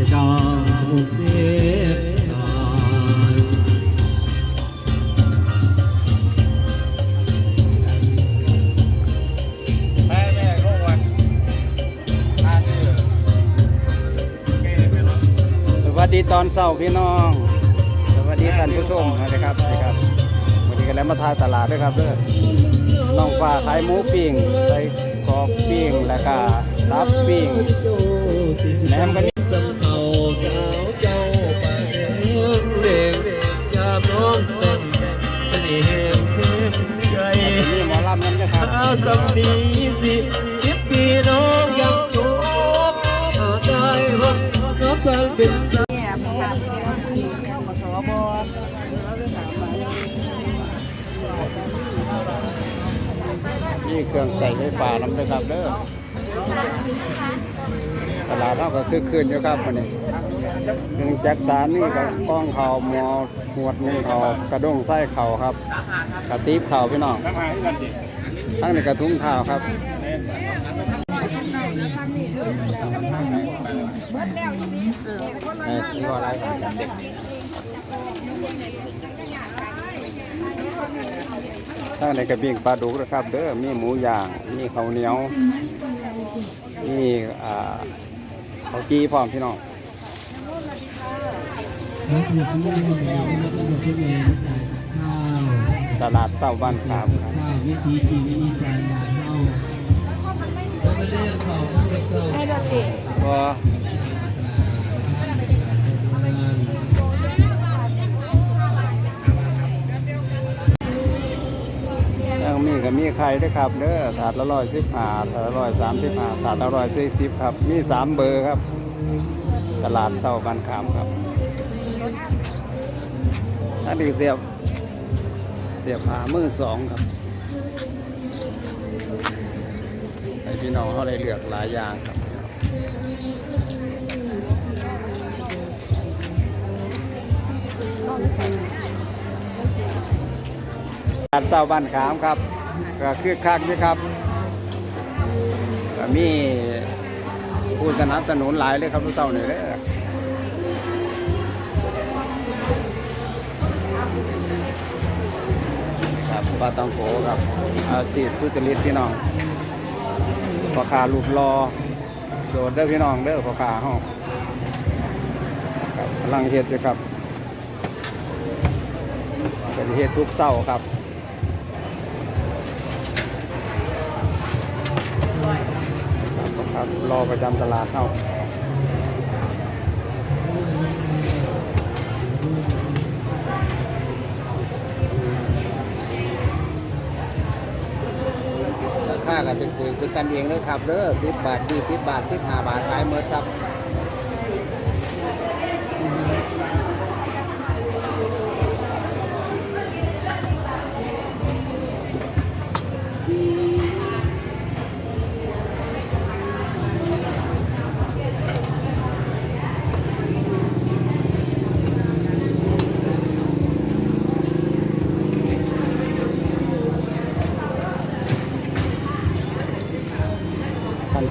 ดาวเสีตายแม่แม่โรควันอาเดือสวัสดีตอนเช้าพี่น้อง สวัสดีท่านผู้ชมนะครับนะครับวันนี้ก็แล้วมาทายตลาดด้วยครับเด้อน้องฟ้าขายหมูปิ้งใส่กรอกปิ้งแล้วก็ตับปิ้งแหนมก็มี สำนีสิสิบปีน้องยังอยู่อาได้ว่าน้องฟังเป็นใจนี่เครื่องใส่ไฟฟ้าน้ำนะครับเด้อตลาดเท่าก็คือคืนอยู่ครับวันนี้หนึ่งจักสารนี่กับก้องเขาหมอหวดหนึ่งเขากระด้งไส้เขาครับ กระตีบเขาพี่น้อง ทั้งในกระทุ้งข้าครับเออที่ว่าอะไรครับทั้งในกระเบียงปลาดุกนะครับ เด้อมีหมูย่าง มีข้าวเหนียว มีอ่าข้าวจีพร้อมพี่น้อง ตลาดเต้าบ้านขามครับวิธีชีวิตอีสานบ้านเฮาแล้วก็เรื่งของพระเจ้าให้ดนตรีก็ยังมีก็มีไข่ด้วยครับเด้อถาดละร้อยสิบห้าถาดละร้อยสามสิบห้าถาดละร้อยสี่สิบครับ มีสามเบอร์ครับ ตลาดเต้าบ้านขามครับอันนี้เสียบ เสียบหามือสองครับให้พี่น้องเขาได้เลือกหลายอย่างครับบ้านเต้าบ้านขามครับ ก็คือคักด้วยครับมีผู้สนับสนุนหลายเลยครับทุกเต้าเนี่เลย ปลาตังโขครับอาชีพทุจริตพี่น้องพ่อค้ารูปรอโดดเด้อพี่น้องเด้อพ่อค้าห้องกำลังเฮ็ดอยู่ครับเป็นเฮ็ดทุกเศร้าครับครับรอประจำตลาดเข้า คาก็จะคุยคือกันเองเลยครับเด้อสิบบาทยี่สิบบาทสิบห้าบาทขายเมื่อครับ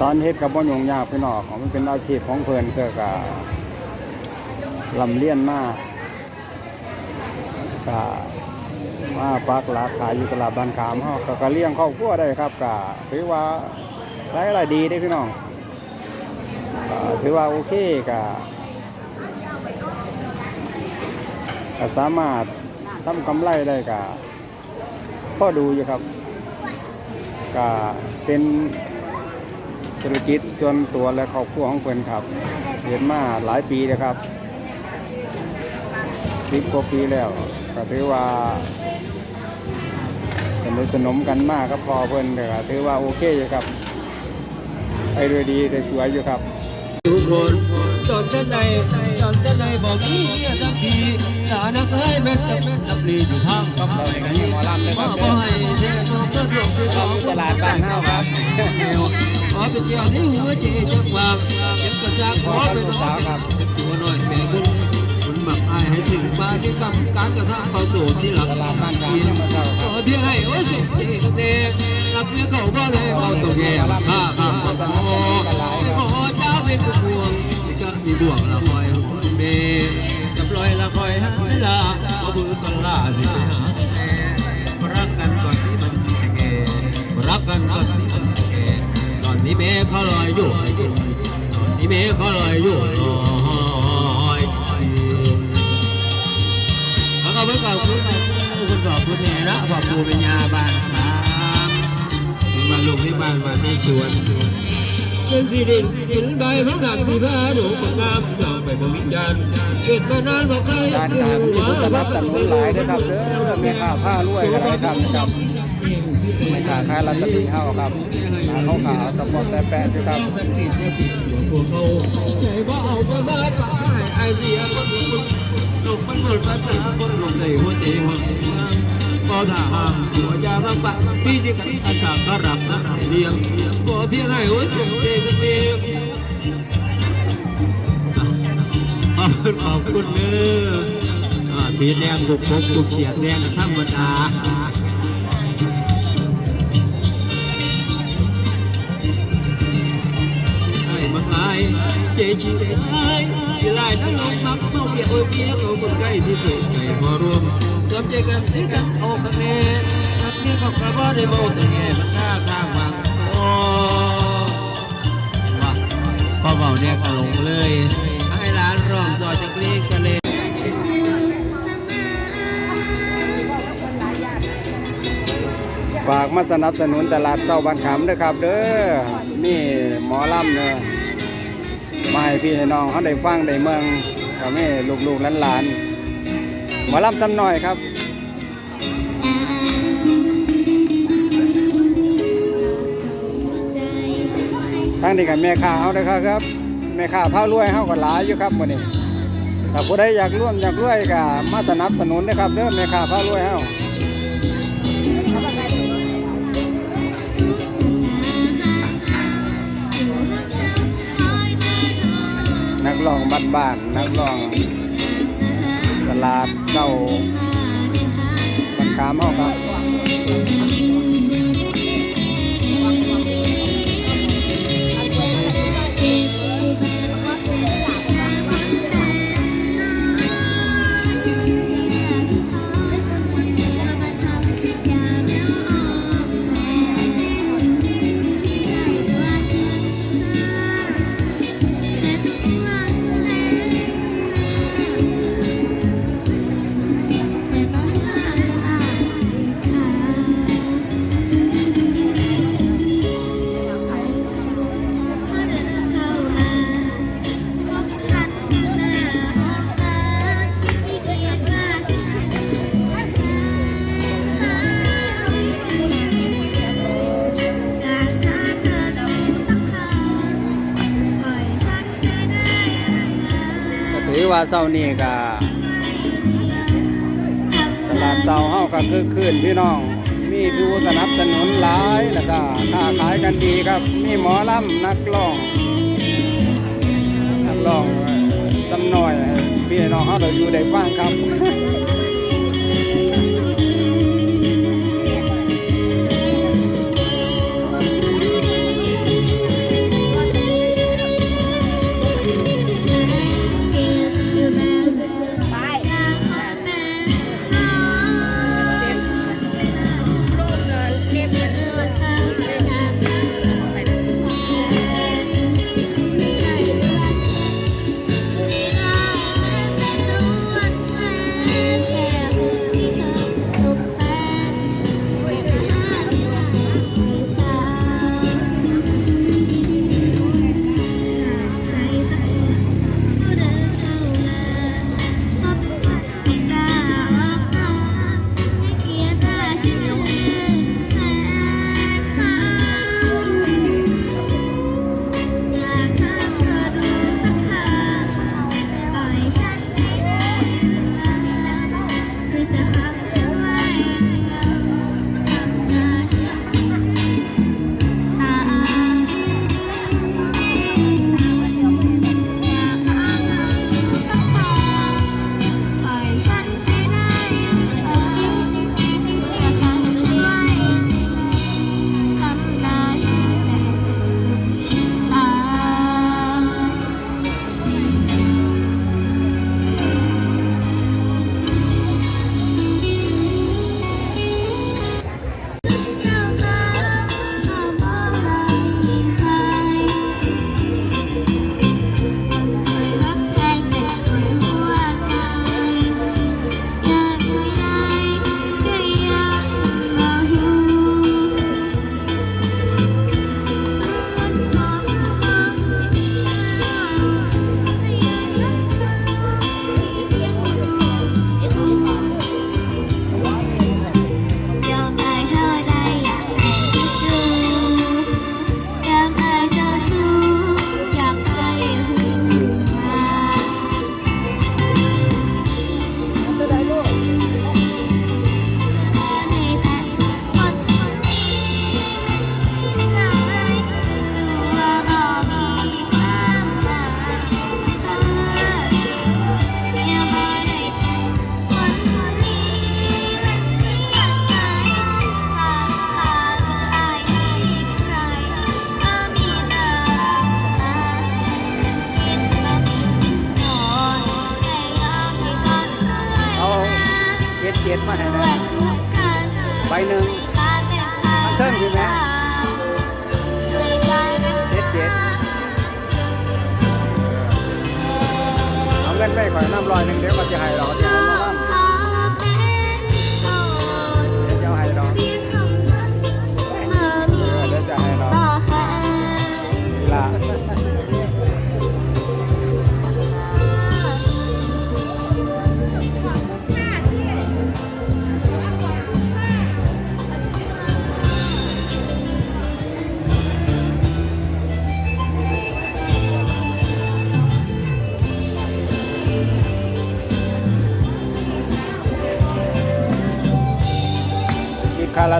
ตอนเฮ็ดกับบ่ยุ่งยากพี่น้องของมันเป็นอาชีพของเพิ่นคือก็ลำเลียนมาก็มาปักหลักขายอยู่ตลาดบ้านขามเฮาก็ก็เลี้ยงครอบครัวได้ครับก็ถือว่ารายได้ดีเด้พี่น้องก็ถือว่าโอเคก็ก็สามารถทำกำไรได้ก็พอดูอยู่ครับก็เป็น ธุรกิจจนตัวและครอบครัวของเพิ่นครับเห็นมาหลายปีแล้วครับสิบกว่าปีแล้วก็ถือว่าสนิทสนมกันมากครับพอเพิ่นแต่ก็ถือว่าโอเคอยู่ครับไอ้ด้วยดีได้สวยอยู่ครับทุกคนจนจะในจนจะในบอกนี้เนี่ยสักทีสานักให้แม่จะเป็นนับลีอยู่ทางกำลังนี้หมอลำเลยครับบ่ให้เสียน้องก็ดวงที่สองตลาดบ้านเฮาครับข อเป็นเกี่ยวที่หัวใจจะวาเก็บกระจากขอเป็นน้องเป็นตัวน้อยแม่บุญคุณหมักอายให้ถึงมาที่กำการกระทำเข้าสู่ที่หลักตลาบ้านการรมเจ้าคขอเพียงให้โอ้สุขเอกเตรับเนื้อเขาบ่เลยเอาตัวแก่ข้าข้ามขอขอเจ้าเป็นผู้พวงที่กะมีบ่วงละคอยหัวเมจับลอยละคอยหาเวลาเอามือกันลาสิหารักกันก่อนที่มันจะแก่รักกันก่อนที่มัน นนี้แม่เขาลอยอยู่ตอนนี้แม่เขาลอยอยู่ลอยแล้วก็เมื่อก่อนคุณคุณสอบคุณแม่ละบอกครูเป็นยาบ้านถามมาลงที่บ้านมาที่ชวนเป็นสีดินกินใบพักดักสีผ้าหนูประกามเราไปบริจาคเกิดมานานบอกใครร้านค้ามีผู้สนับสนุนหลายเด้วยครับเด้อแม่ค้าผ้ารวยกันเลยครับนะครับแม่ค้าขายลอตเตอรี่เฮาครับ ร้าเขาขาวตะปอดแต่แปะด้วยครับพวกเขาไหนว่าเอาบ้านไอเดียคนลงมันหมดภาษาคนลงในหัวใจหัวพอถ้าหางหัวยาบ้างปะพี่จะขัดอาสาก็รับนะเลี้ยงพอเพียงให้หัวใจกันเองขอบคุณขอบคุณเด้อพีแดงกุกพกกุกเขียดแดงธรรมดา เจจีไอ้ที่ไล่นั่งลงพักเมาเปียโอ้ยเปียเขาคนใกล้ที่สุดในพอรวมรวมใจกันที่กันเอาคะแนนนักนี้เขากระบอกได้บอกแต่แง่มันข้าข้างวังโอ้ว่าพอเบาเนี่ยก็ลงเลยให้ร้านร้องซอจักรีกันเลยฝากมาสนับสนุนตลาดเจ้าบ้านขามด้วยครับ เด้อนี่หมอลำเนอะ มาให้พี่ให้น้องเขาได้ฟังได้เมืองกับแม่ลูกๆหลานๆหมอลำซ้ำหน่อยครับทั้งนี้กับแม่ค้าเขาเลยครับแม่ค้าผ้ารวยเขาก็หลายอยู่ครับวันนี้ถ้าผู้ใดอยากร่วมอยากรวยก็มาสนับสนุนนะครับเด้อแม่ค้าผ้ารวยเขา ร้องบ้านๆนักร้องตลาดเจ้าบันขามเขาครับ ว่าเศร้านี่ก็ตลาดเศร้าเฮาก็คือคืนพี่น้อง มีผู้สนับสนุนหลายแล้วก็ค้าขายกันดีครับ มีหมอลำนักร้องนักร้องตำหน่อยพี่น้องเฮาเราอยู่ได้ฟังครับ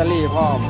ตเตอรี่พร้อม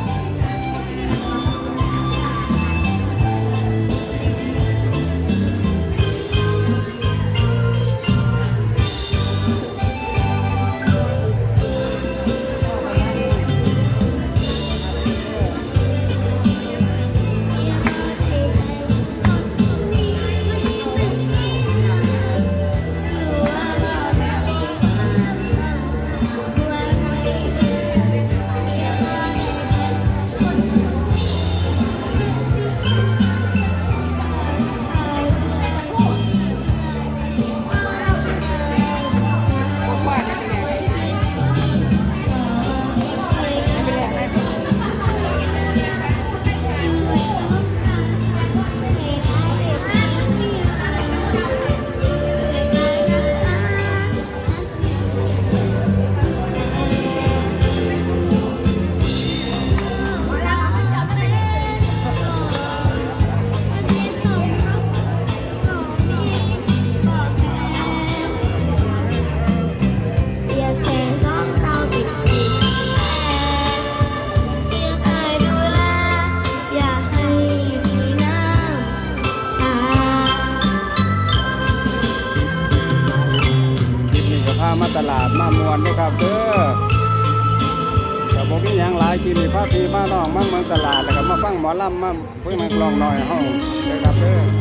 มาน้องมาเมืองตลาดแล้วก็มาฟังหมอลำมาเพื่อมากลองหน่อยห้องเด้อครับเด้อ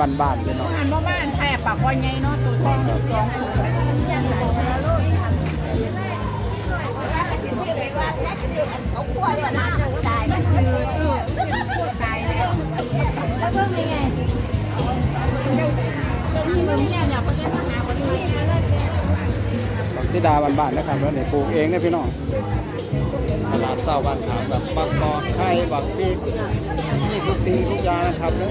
บ้านๆพี่น้องหันบ้านแทบปากว่าไงเนาะตัวต้องสองยังไงเจ้าที่มึงเนี่ยเนี่ยประเทศมหาวันนี้ผักซีดาบ้านๆนะครับแล้วนี่ปลูกเองนะพี่น้องตลาดเศร้าบ้านขามแบบบักกอกไข่บักปีกนี่ทุกสิ่งทุกอย่างนะครับแล้ว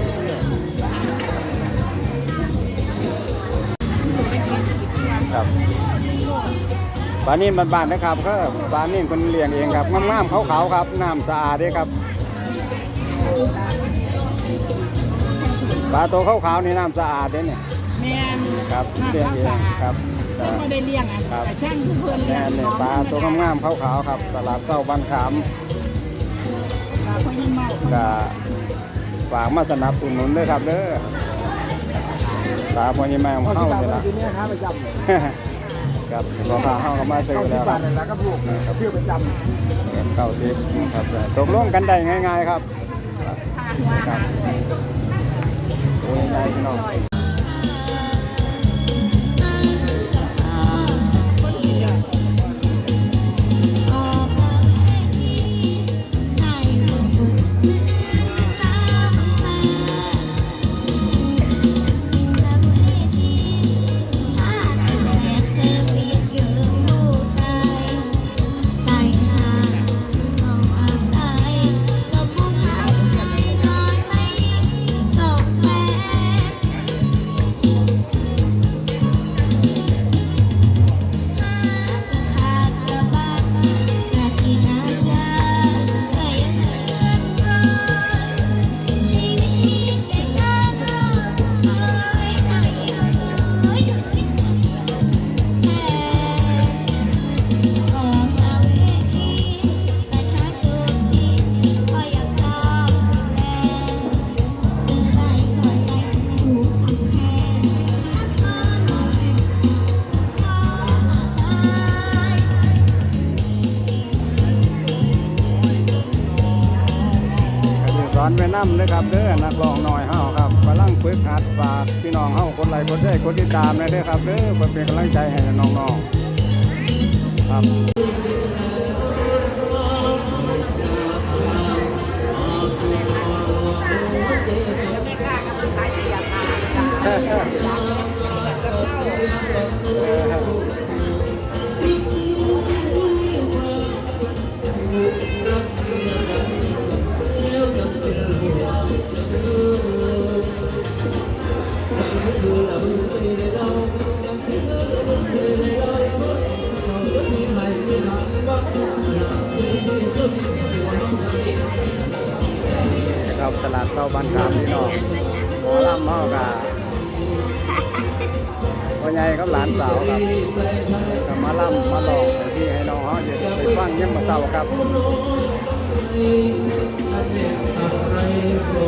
ครับปลานิ่มบ้านๆนะครับก็ปลานิ่มคนเลี้ยงเองครับงามๆขาวๆครับน้ำสะอาดเด้ครับปลาตัวขาวๆนี่น้ำสะอาดเด้เนี่ยแม่นครับเลี้ยงเองครับไม่ได้เลี้ยงอะแต่แค่ทุกคนเลี้แน่ยงเนี่ยปลาตัวงามๆขาวๆครับตลาดเต้าบ้านขามปลาคนยังมากก็ฝากมาสนับสนุนด้วยครับเด้อ ตาพอยี่แม่ของเข้าเลยละครับพอพาเข้าก็มาซื้อแล้วครับแล้วก็ลูกครับเที่ยวประจเก้าสิบครับตกลงกันได้ง่าย ๆ ครับทางว่าครับโอ้ยง่ายพี่น้อง อน้ำนะครับเด้อนักร้องหน้อยเฮาครับกำลังฝึกหัดฝากพี่น้องเฮาคนไลค์กดได้กดติดตามเลยเด้อครับเด้อเพื่อเป็นกำลังใจให้น้องๆครับ ครับตลาดเต้าบ้านขามพี่น้องหมอลำเฮากะพ่อใหญ่กับหลานสาวครับก็มาล่ำมาลองให้พี่ให้น้องเฮาจะไปฟังเยี่ยมมาเต้าครับ ต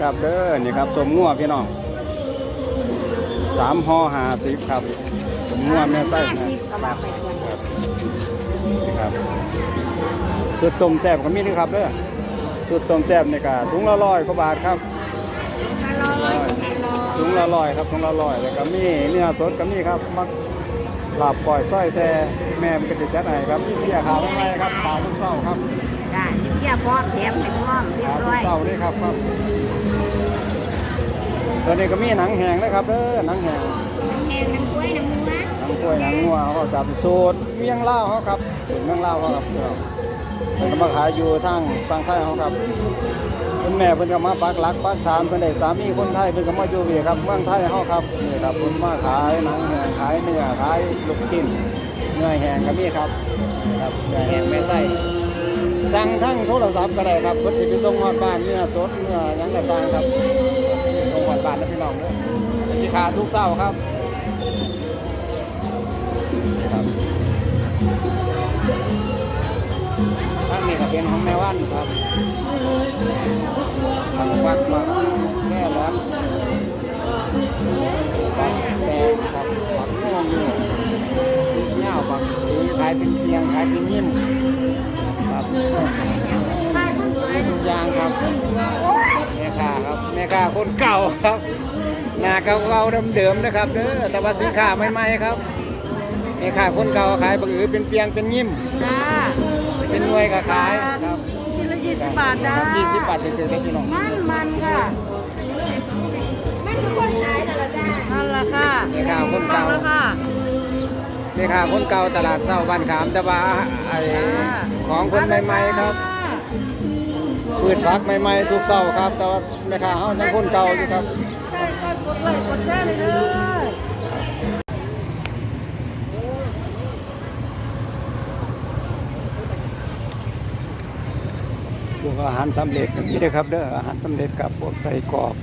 ครับเด้อนี่ครับสมงัวพี่น้องสามห่อห้าสิบครับสมงัวแม่ไส้นะก็ว่าไปควรนี่ครับสุดต้มแซ่บก็มีด้วยครับเด้อสุดต้มแซ่บนี่ก็ถุงละร้อยกว่าบาทครับห้าร้อยห้าร้อยถุงละร้อยครับถุงละร้อยแล้วก็มีเนื้อสดก็มีครับมักลาบปล่อยส้อยแท้แม่มันก็จะจัดให้ครับพี่เพียขาวไม่ไหมครับขาวทุกเศร้าครับจ้าที่เที่ยวพร้อมแถมให้พร้อมเรียขาวบทุร้กอยเศร้านี่ครับครับ ตัวนี้ก็มีหนังแห้งนะครับเด้อหนังแห้งแห้งน้ำกล้วยน้ำมัวหนังกล้วยหนังงัวเขาจับสูตรเมียงเล่าวเขาครับสูตรเมียงเล่าวเขาครับเพิ่นก็มาขายอยู่ทางฝั่งไทยเขาครับคุณแม่เพิ่นก็มาปักหลักปักฐานเพิ่นได้สามีคนไทยเพิ่นก็มาอยู่นี่ครับเมืองไทยเขาครับนี่ครับเพิ่นมาขายหนังแห้งขายเนื้อขายลูกชิ้นเนื้อแห้งก็มีครับนี่ครับเนื้อแห้งแม่ไส้สั่งทั้งโทรศัพท์ก็ได้ครับเพิ่นสิไปส่งฮอดบ้านเนื้อสดเนื้อหยังต่างๆครับส่งฮอด บานนะพี่น้องเด้อสิขาทุกเช้าครับครับท่านนี่ก็เป็นของแม่ว่านครับทางวัดมาแม่ร้อนปักแดงครับปักม่วงอยู่เงาปักสีขายเป็นเตียงขายเป็นยิ้ม ค้าคนเก่าครับหน้าเก่าๆเดิมๆนะครับเด้อแต่ว่าสินค้าใหม่ๆครับนี่ค่ะคนเก่าขายบะอือเป็นเปียงเป็นยิ้มจ้าเป็นหน่วยก็ขายครับกินละยี่สิบบาทจ้ายี่สิบบาทเฉยๆครับพี่น้องมันมันค่ะมันคือคนขายนั่นแหละจ้านั่นแหละค่ะนี่ค่ะคนเก่าแล้วค่ะนี่ค่ะคนเก่าตลาดเศร้าบ้านขามแต่ว่าไอของคนใหม่ๆครับ พืชผักใหม่ๆทุกเศร้าครับ แต่ว่าแม่ค้าเฮายังคนเก่าอยู่ครับใช่ก็กดไลค์กดแชร์เลยเด้อพวกอาหารสำเร็จก็มีด้วยครับเด้ออาหารสำเร็จกับพวกไส้กรอก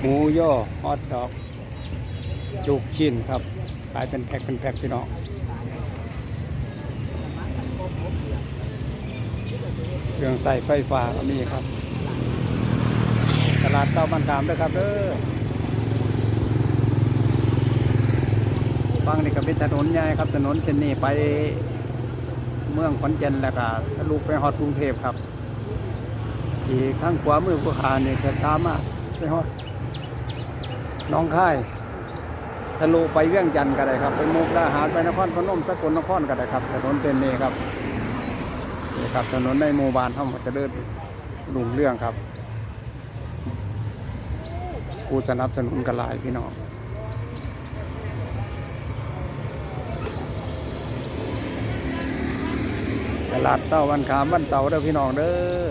หมูย่อฮอทดอกจุกชิ้นครับขายเป็นแพ็คเป็นแพ็คพี่น้อง เครื่องใส่ไฟฟ้าก็มีครับ ตลาดเต้าบ้านตามด้วยครับเด้อฟังนี่ก็เป็นถนนใหญ่ครับ ถนนเส้นนี้ไปเมืองขอนแก่นแล้วก็ทะลุไปฮอดกรุงเทพครับ อีกข้างขวามือผู้ขาเนี่ยจะตามมาไปฮอดน้องค่ายทะลุไปเวียงจันทน์ก็ได้ครับ ไปมุกดาหารไปนครพนมสกลนครก็ได้ครับ ถนนเส้นนี้ครับ ครับถนนในโมบ้านเท่ามันจะเดินลุงเรื่องครับผู้สนับสนุนกัะลายพี่น้องตลาดเต้าวันขามวันเต่าเด้อพี่น้องเด้อ